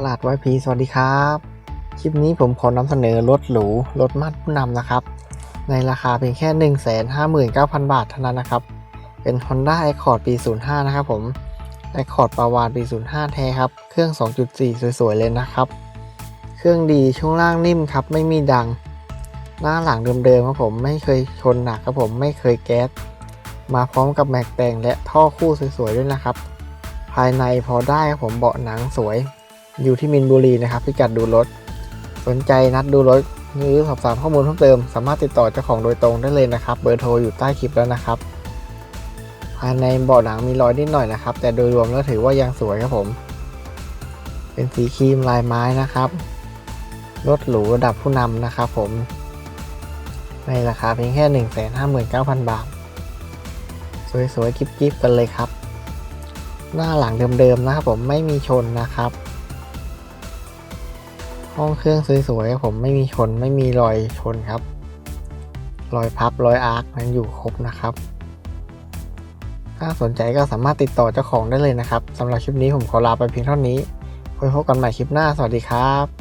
ตลาดไวพีสวัสดีครับ คลิปนี้ผมขอนำเสนอรถหรูรถมัดผู้นำนะครับ ในราคาเพียงแค่ 159,000 บาทเท่านั้นนะครับ เป็น Honda Accord ปี 05 นะครับผม Accord ปาวานปี 05 แท้ครับ เครื่อง 2.4 สวยๆ เลยนะครับ เครื่องดีช่วงล่างนิ่มครับ ไม่มีดัง หน้าหลังเดิมๆครับผมไม่เคยชนหนักครับผมไม่เคยแก๊ส มาพร้อมกับแม็กแต่งและท่อคู่สวยๆด้วยนะครับ ภายในพอได้ครับผมเบาะหนังสวย อยู่ที่มินบุรีนะครับพิกัดดูรถ สนใจนัดดูรถหรือสอบถามข้อมูลเพิ่มเติม สามารถติดต่อเจ้าของโดยตรงได้เลยนะครับ เบอร์โทรอยู่ใต้คลิปแล้วนะครับภายในเบาะหนังมีรอยนิดหน่อยนะครับ แต่โดยรวมแล้วถือว่ายังสวยครับผม เป็นสีครีมลายไม้นะครับรถหรูระดับผู้นำนะครับผม ในราคาเพียงแค่ 159,000 บาท สวยๆกิ๊บๆกันเลยครับ หน้าหลังเดิมๆนะครับผมไม่มีชนนะครับ ห้องเครื่องสวยๆครับผมไม่มีชนไม่มีรอยชนครับ รอยพับรอยอาร์คนั้นอยู่ครบนะครับ ถ้าสนใจก็สามารถติดต่อเจ้าของได้เลยนะครับสำหรับคลิปนี้ผมขอลาไปเพียงเท่านี้ไว้พบกันใหม่คลิปหน้าสวัสดีครับ